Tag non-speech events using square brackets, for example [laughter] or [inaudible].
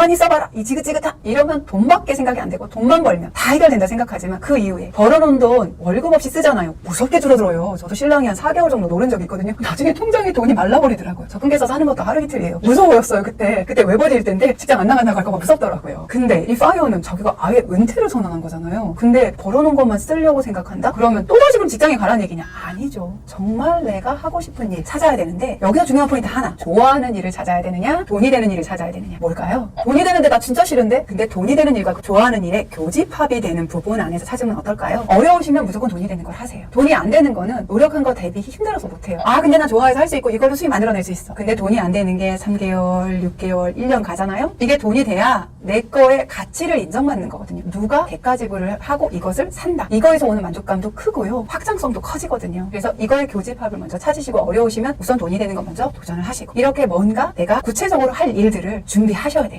돈만 있어봐라. 이 지긋지긋하 이러면 돈밖에 생각이 안 되고 돈만 벌면 다 해결된다 생각하지만 그 이후에 벌어놓은 돈 월급 없이 쓰잖아요. 무섭게 줄어들어요. 저도 신랑이 한 4개월 정도 노른 적이 있거든요. [laughs] 나중에 통장에 돈이 말라버리더라고요. 적금계좌 사는 것도 하루 이틀이에요. 무서워였어요 그때. 그때 외벌이일 텐데? 직장 안 나간다고 할까봐 무섭더라고요. 근데 이 파이어는 자기가 아예 은퇴를 선언한 거잖아요. 근데 벌어놓은 것만 쓰려고 생각한다? 그러면 또다시 그럼 직장에 가라는 얘기냐? 아니죠. 정말 내가 하고 싶은 일 찾아야 되는데 여기서 중요한 포인트 하나. 좋아하는 일을 찾아야 되느냐? 돈이 되는 일을 찾아야 되느냐? 뭘까요? 돈이 되는데 나 진짜 싫은데? 근데 돈이 되는 일과 그 좋아하는 일에 교집합이 되는 부분 안에서 찾으면 어떨까요? 어려우시면 무조건 돈이 되는 걸 하세요. 돈이 안 되는 거는 노력한 거 대비 힘들어서 못해요. 아 근데 나 좋아해서 할 수 있고 이걸로 수익 만들어낼 수 있어. 근데 돈이 안 되는 게 3개월 6개월 1년 가잖아요? 이게 돈이 돼야 내 거의 가치를 인정받는 거거든요. 누가 대가 지불을 하고 이것을 산다. 이거에서 오는 만족감도 크고요. 확장성도 커지거든요. 그래서 이거의 교집합을 먼저 찾으시고 어려우시면 우선 돈이 되는 거 먼저 도전을 하시고 이렇게 뭔가 내가 구체적으로 할 일들을 준비하셔야 돼요